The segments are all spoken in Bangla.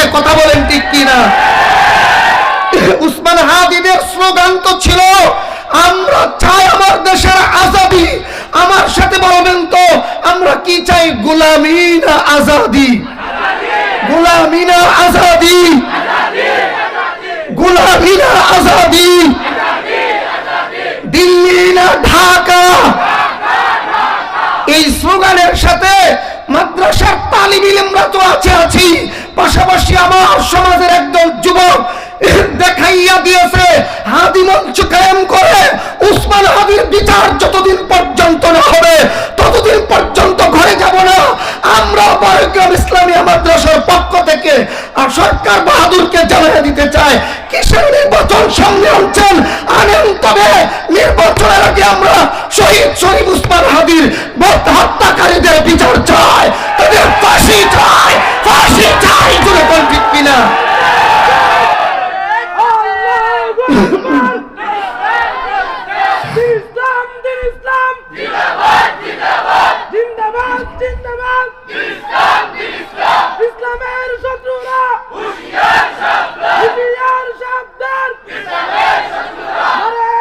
আছে কথা বলেন ঠিক কিনা? উসমান হাদিদের স্লোগান তো ছিল, আমরা চাই আমার দেশের আজাদি। আমার সাথে বলবেন তো, আমরা কি চাই গোলামি না আজাদি? গোলামি না আজাদি? গোলামি না আজাদি? দিল্লি না ঢাকা এই স্লোগানের সাথে মাদ্রাসার তালিম ইলমরা তো আছে আছি পাশাপাশি আমার সমাজের একদল যুবক দেখাইয়া দিয়েছে। হাদি মঞ্চ কায়েম করে উসমান হাদির বিচার যতদিন পর্যন্ত না হবে, ততদিন পর্যন্ত ঘরে যাব না। আমরা বয়গ্রাম ইসলামিয়া মাদ্রাসার পক্ষ থেকে আর সরকার বাহাদুরকে জানিয়ে দিতে চাই, কিসের নির্বাচন সামনে আনছেন? আনেন তবে নির্বাচনের আগে আমরা শহীদ শরীফ উসমান হাদির হত্যাকারীদের বিচার চাই, তাদের ফাঁসি চাই ফাঁসি চাই জুড়ে কোন ঠিক কিনা ইসলাম দিন ইসলাম জিন্দাবাদ জিন্দাবাদ ইসলামের শত্রুরা। হুঁশিয়ার সাবধান। নারে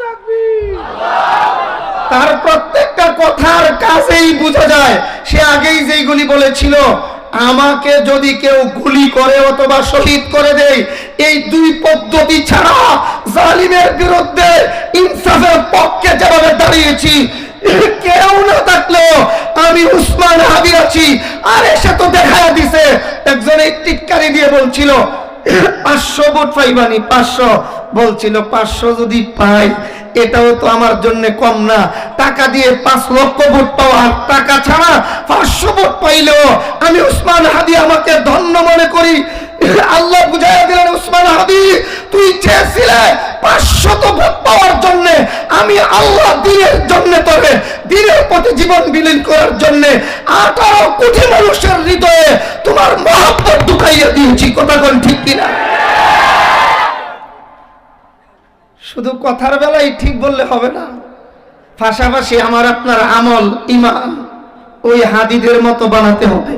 তাকবীর। তার প্রত্যেকটা কথার কাছেই বোঝা যায়। সে আগেই যেইগুলি বলেছিল আমাকে যদি কেউ গুলি করে অথবা শহীদ করে দেয় এই দুই পদ্ধতি ছাড়া জালিমের বিরুদ্ধে ইনসাফের পক্ষে যেভাবে দাঁড়িয়েছি কেউ না থাকলেও আমি উসমান হাবি আর এসে তো দেখা দিছে। একজন টিটকারি দিয়ে বলছিল, পাঁচশো ভোট পাইবানি, পাঁচশো। বলছিল, পাঁচশো যদি পাই, এটাও তো আমার জন্য কম না। টাকা দিয়ে পাঁচ লক্ষ ভোট পাওয়া টাকা ছাড়া পাঁচশো ভোট পাইলেও আমি উসমান হাদি আমাকে ধন্য মনে করি। আল্লাহ বুঝাই দিলেন, উসমান হাদি, তুই চেয়েছিলে পাঁচশত ভোট পাওয়ার জন্য আমি আল্লাহ দিনের জন্য তবে দিনের প্রতি জীবন বিলীন করার জন্য আঠারো কোটি মানুষের হৃদয়ে তোমার মহাব্বত ঢুকাইয়া দিয়েছি। কথা কোন ঠিক কিনা? শুধু কথার বেলায় ঠিক বললে হবে না। পাশাপাশি আমার আপনার আমল, ইমান ওই হাদিদের মতো বানাতে হবে।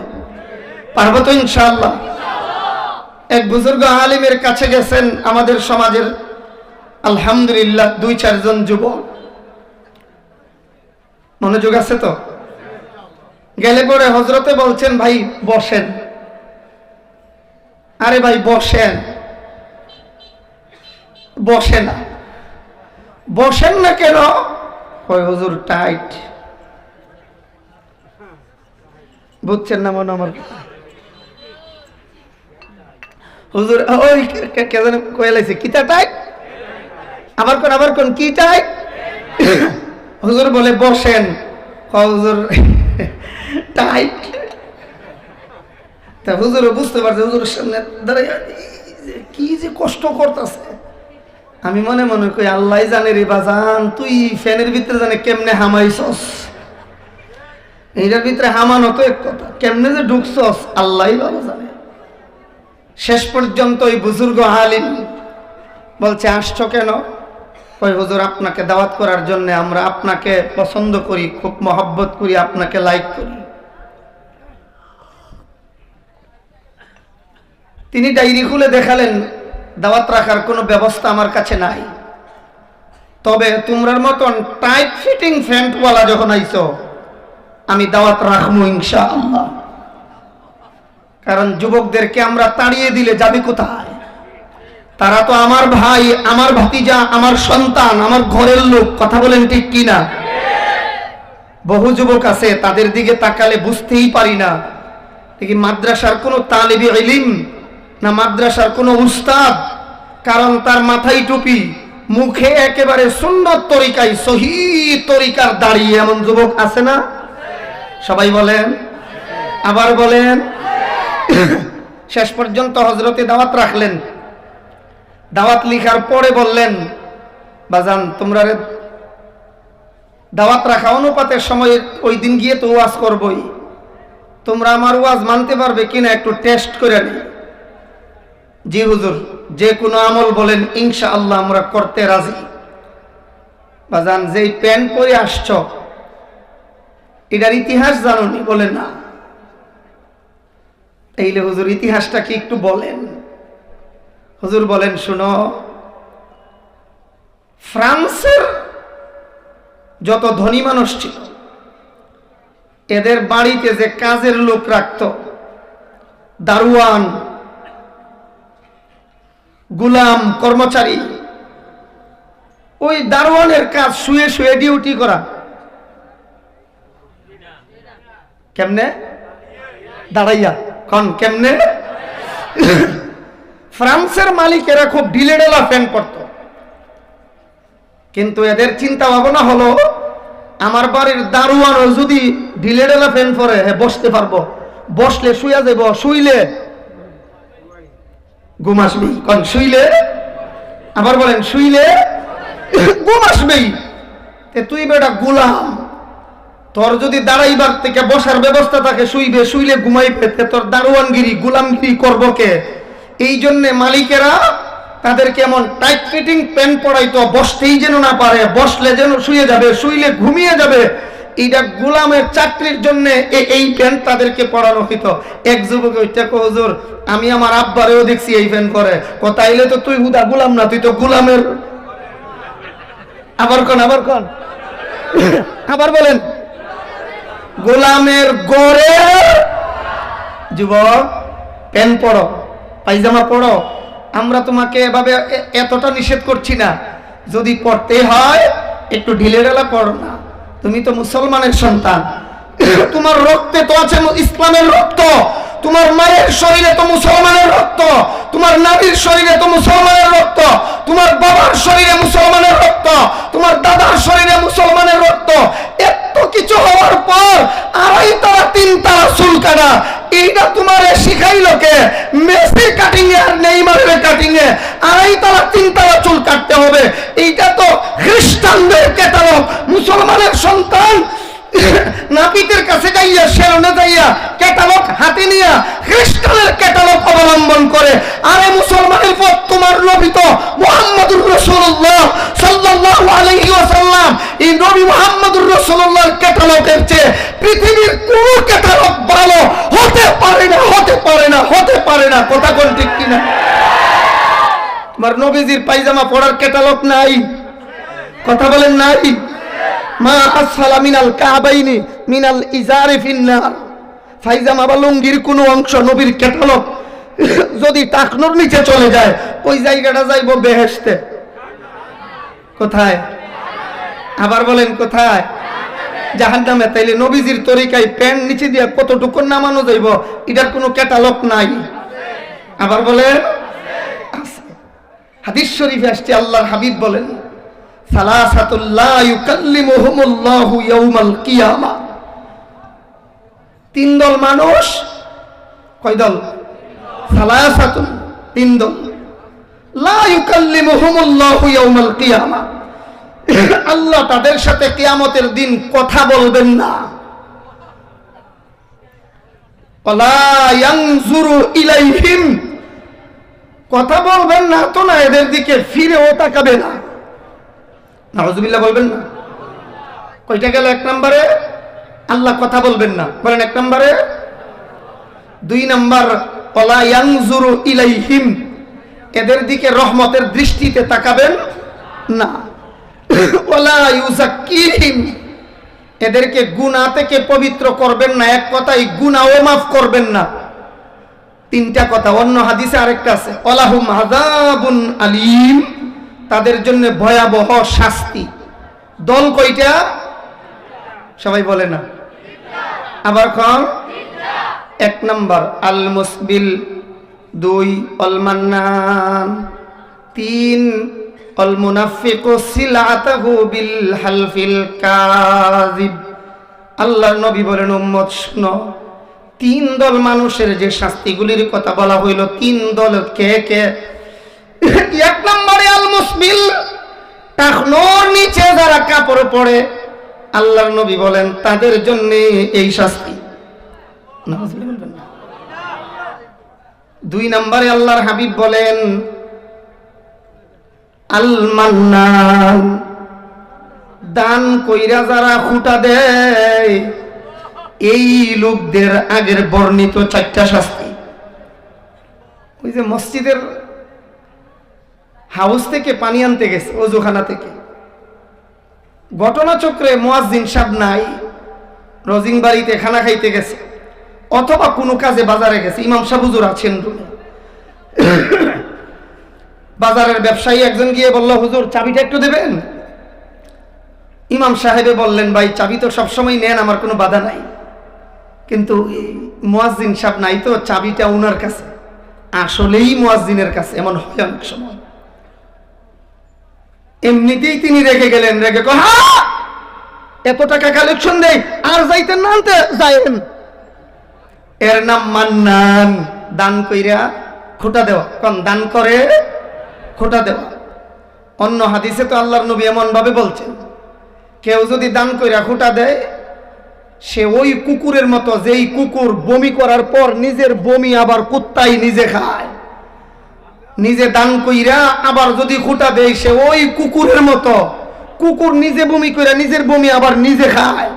পারব তো ইনশাআল্লাহ? এক বুজুর্গ আলিমের কাছে গেছেন আমাদের সমাজের আলহামদুলিল্লাহ, দুই চারজন যুবক। মনোযোগ আছে তো? গেলে পরে হজরতে বলছেন, ভাই, বসেন। আরে ভাই, বসেন। বসে না। বসেন না কেন? হুজুর, টাইট। বুঝছেন না মনে আমার? হুজুর, ওই, কে- যেন কয়ে লাইছে কিতা টাইট? আবার কোন আবার কোন, কি টাইট হুজুর বলে, বসেন। হুজুর টাইট তা হুজুর বুঝতে পারছে, হুজুরের সামনে দাঁড়াইয়া কি যে কষ্ট করতেছে। আমি মনে মনে করি আল্লাহ জানে রে বাজান, তুই ফ্যানের ভিতরে জানে কেমনে হামাইছস। এইটার ভিতরে হামানো তো এক কথা, কেমনে যে ঢুকছস আল্লাহ ভালো জানে। শেষ পর্যন্ত ওই বুজুর্গ আলিম বলছে, আসছো কেন? ওই হুজুর, আপনাকে দাওয়াত করার জন্য আমরা আপনাকে পছন্দ করি, খুব মহব্বত করি, আপনাকে লাইক করি। তিনি ডায়েরি খুলে দেখালেন, দাওয়াত রাখার কোনো ব্যবস্থা আমার কাছে নাই। তবে তোমরার মতন টাইট ফিটিং ফ্যান্টওয়ালা যখন আইছো, আমি দাওয়াত রাখব ইনশা আল্লাহ কারণ যুবকদেরকে আমরা তাড়িয়ে দিলে যাবে কোথায়? তারা তো আমার ভাই, আমার ভাতিজা, আমার সন্তান, আমার ঘরের লোক। কথা বলেন ঠিক কিনা? বহু যুবক আছে, তাদের দিকে তাকালে বুঝতেই পারি না। দেখি মাদ্রাসার কোনো তালেবি ইলিম না মাদ্রাসার কোনো উস্তাদ? কারণ তার মাথায় টুপি। মুখে একেবারে সুন্দর তরিকায়, সহি তরিকার দাঁড়িয়ে এমন যুবক আছে না? সবাই বলেন। আবার বলেন। শেষ পর্যন্ত হজরতে দাওয়াত রাখলেন। দাওয়াত লিখার পরে বললেন, বাজান, তোমরা দাওয়াত রাখা অনুপাতের সময় ওই দিন গিয়ে তো ওয়াজ করবই। তোমরা আমার ওয়াজ মানতে পারবে কিনা একটু টেস্ট করে নি জি হুজুর, যে কোনো আমল বলেন ইনশা আল্লাহ আমরা করতে রাজি। বাজান, যেই প্যান্ট পরে আসছ, এটার ইতিহাস জানোনি বলে না। এইলে হুজুর, ইতিহাসটা কি একটু বলেন। হুজুর বলেন, শুনো, ফ্রান্সের যত ধনী মানুষ ছিল, এদের বাড়িতে যে কাজের লোক রাখত, দারুয়ান, গুলাম, কর্মচারী, ওই দারোয়ানের কাজ শুয়ে শুয়ে ডিউটি করা। কেমনে? দাঁড়াইয়া। কন, কেমনে? ফ্রান্সের মালিকেরা খুব ঢিলেডেলা ফ্যান পড়ত কিন্তু এদের চিন্তা ভাবনা হলো, আমার বাড়ির দারোয়ানও যদি ঢিলেডেলা ফ্যান পরে হ্যাঁ বসতে পারব। বসলে শুয়ে যাব শুইলে ঘুম আসবেই। কন, শুইলে? আবার বলেন, শুইলে ঘুম আসবেই। তুই বেটা গুলাম, তোর যদি দাঁড়াইবার থেকে বসার ব্যবস্থা থাকে, শুইবে, শুইলে ঘুমাইবে। তোর দারোয়ানগিরি, গুলামগিরি করব কে? এই জন্য মালিকেরা তাদেরকে এমন টাইট ফিটিং প্যান্ট পরাইতো, বসতেই যেন না পারে, বসলে যেন শুয়ে যাবে, শুইলে ঘুমিয়ে যাবে। এইটা গোলামের চাকরির জন্য এই প্যান্ট তাদেরকে পড়ানো হইতো। এক যুবক ওইটা হুজুর, আমি আমার আব্বারেও দেখছি এই প্যান্ট করে কোথাইলে তো তুই হুদা গুলাম না, তুই তো গুলামের আবার কোন আবার কোন? আবার বলেন। গোলামের গড়ে যুবক প্যান্ট পড়ো পায়জামা পড়ো। আমরা তোমাকে এভাবে এতটা নিষেধ করছি না। যদি পড়তে হয়, একটু ঢিলে ঢালা পড়ো না। তুমি তো মুসলমানের সন্তান। তোমার রক্তে তো আছে ইসলামের রক্ত। তোমার মায়ের শরীরে তো মুসলমানের রক্ত। তোমার নারীর শরীরে তো মুসলমানের রক্ত তোমার বাবার শরীরে মুসলমানের রক্ত তোমার দাদার শরীরে মুসলমানের রক্ত এত কিছু হওয়ার পর আড়াই তারা তিন তারা চুল কাটা এইটা তোমারে শিখাইলো কে মেসি কাটিং এ আর নেইমারের কাটিং এ আড়াই তারা তিন তারা চুল কাটতে হবে। এইটা তো খ্রিস্টানদের ক্যাটালগ মুসলমানের সন্তান নাপিতের কাছে যাইয়া যাইয়া হাতে নিয়া খ্রিস্টানের অবলম্বন করে। আরে মুসলমানের পথ তোমার তো মুহাম্মদুর রাসূলুল্লাহ সাল্লাল্লাহু আলাইহি ওয়াসাল্লাম। এই নবী মুহাম্মদুর ক্যাটালগের চেয়ে পৃথিবীর কোন ক্যাটালগ ভালো হতে পারে না, হতে পারে না, হতে পারে না। কথা কোন ঠিক কিনা? তোমার নবীজির পায়জামা পরার ক্যাটালগ নাই। কথা বলেন নাই? মা আসফালা মিনাল কাবাইনি মিনাল ইজারে ফিন্নার। ফাইজামা বা লুঙ্গির কোনো অংশ নবীর ক্যাটালগ যদি টাকনোর নিচে চলে যায়, ওই জায়গাটা যাইব বেহেশতে। কোথায়? আবার বলেন কোথায়? জাহান নামে তাইলে নবীজির তরিকায় প্যান্ট নিচে দিয়ে কতটুকু নামানো যাইব, এটার কোনো ক্যাটালগ নাই। আবার বলেন। হাদিস শরীফে আসছে, আল্লাহর হাবিব বলেন তিন দল মানুষ, কয় দল? তিন দল। আল্লাহ তাদের সাথে কিয়ামতের দিন কথা বলবেন না। ইলাইহিম কথা বলবেন না তো না, এদের দিকে ফিরেও তাকাবে না। নাউজুবিল্লাহ বলবেন না। কয়টা গেল এক নম্বরে? আল্লাহ কথা বলবেন না। বলেন এক নম্বরে? দুই নম্বর ইয়াংজুরু ইলাইহিম। এদের দিকে রহমতের দৃষ্টিতে তাকাবেন না। এদেরকে গুনাহ থেকে পবিত্র করবেন না, এক কথাই গুনাহও মাফ করবেন না। তিনটা কথা, অন্য হাদিসে আরেকটা আছে অলাহুম আযাবুন আলিম তাদের জন্য ভয়াবহ শাস্তি। দল কয়টা? সবাই বলে না। আবার কম এক নম্বর, আল মুসবিল, দুই, অল মান্নান, তিন, অল মুনাফিকু বিল হালফিল কাযিব। আল্লাহর নবী বলেন, উম্মত, শুনো তিন দল মানুষের যে শাস্তিগুলির কথা বলা হইল, তিন দল কে কে এক নম্বরে আল মুসবিল টাকনোর নিচে যারা কাপড় পরে, আল্লাহর নবী বলেন, তাদের জন্য এই শাস্তি। দুই নম্বরে আল্লাহর হাবিব বলেন আল মান্নান দান কইরা যারা খুঁটা দেয় এই লোকদের আগের বর্ণিত চারটা শাস্তি। ওই যে মসজিদের হাউস থেকে পানি আনতে গেছে, অজুখানা থেকে। ঘটনাচক্রে মোয়াজ্জিন সাহেব নাই রজিং বাড়িতে খানা খাইতে গেছে, অথবা কোনো কাজে বাজারে গেছে। ইমাম সাহুজুর আছেন রুমে। বাজারের ব্যবসায়ী একজন গিয়ে বলল, হুজুর, চাবিটা একটু দেবেন? ইমাম সাহেবে বললেন, ভাই, চাবি তো সবসময় নেন, আমার কোনো বাধা নাই। কিন্তু মোয়াজ্জিন সাহেব নাই তো, চাবিটা ওনার কাছে। আসলেই মোয়াজ্জিনের কাছে, এমন হয় অনেক সময়। এমনিতেই তিনি রেগে গেলেন, রেগে এত টাকা কালেকশন দেই, আর যাইতেন না আনতে যাইেন এর নাম মান্নান, দান কইরা খোটা দেওয়া। কোন, দান করে? খোটা দেওয়া। অন্য হাদিসে তো আল্লাহর নবী এমন ভাবে বলছেন, কেউ যদি দান কইরা খোটা দেয় সে ওই কুকুরের মতো যেই কুকুর বমি করার পর নিজের বমি আবার কুত্তাই নিজে খায়। নিজে দান কইরা আবার যদি খুঁটা দেয়, সে ওই কুকুরের মতো কুকুর নিজে বমি কইরা নিজের বমি আবার নিজে খায়।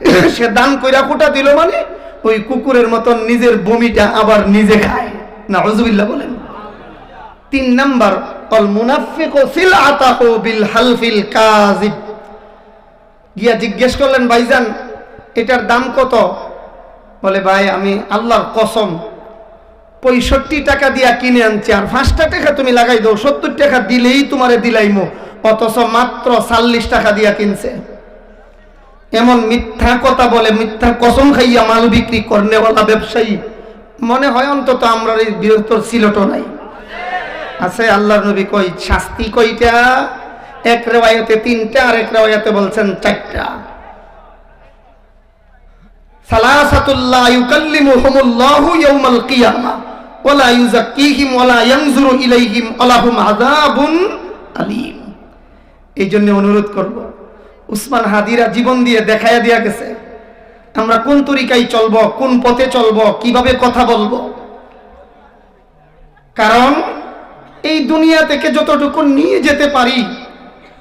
সে দান কইরা খুঁটা দিল মানে ওই কুকুরের মতন নিজের বমিটা আবার নিজে খায়। না হজুবিল্লাহ বলেন। তিন নাম্বার অল মুনাফিক সিল আতাহু বিল হালফিল কাজিব গিয়া জিজ্ঞেস করলেন, ভাইজান এটার দাম কত? বলে, ভাই, আমি আল্লাহর কসম, পঁয়ষট্টি টাকা দিয়া কিনে আনছি, আর পাঁচটা টাকা তুমি লাগাই দাও, সত্তর টাকা দিলেই তোমারে দিলাইমো, অথচ মাত্র চাল্লিশ টাকা দিয়া কিনছে। এমন মিথ্যা কথা বলে, মিথ্যা কসম খাইয়া মাল বিক্রি করনেওয়ালা ব্যবসায়ী, মনে হয় অন্তত আমরা এই বৃহত্তর সিলটও নাই। আছে, আল্লাহর নবী কই, শাস্তি কইটা, এক রেওয়ায়তে তিনটা আর এক রেওয়ায়তে বলছেন চারটা। কিয়ামা এই জন্য অনুরোধ করব, উসমান হাদিরা জীবন দিয়ে দেখায়া দিয়া গেছে, আমরা কোন তরিকায় চলব, কোন পথে চলব, কীভাবে কথা বলব। কারণ এই দুনিয়া থেকে যতটুকু নিয়ে যেতে পারি,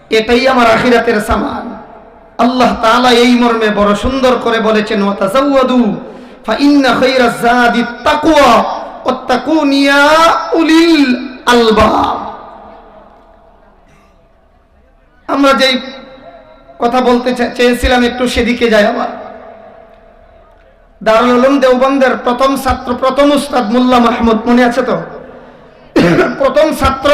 এটাই আমার আখিরাতের সামান। আল্লাহ তাআলা এই মর্মে বড় সুন্দর করে বলেছেন আমরা যেই কথা বলতে চেয়েছিলাম একটু সেদিকে যাই আবার। দারুল উলুম দেওবন্দের প্রথম ছাত্র, প্রথম উস্তাদ মোল্লা মাহমুদ, মনে আছে তো? প্রথম ছাত্র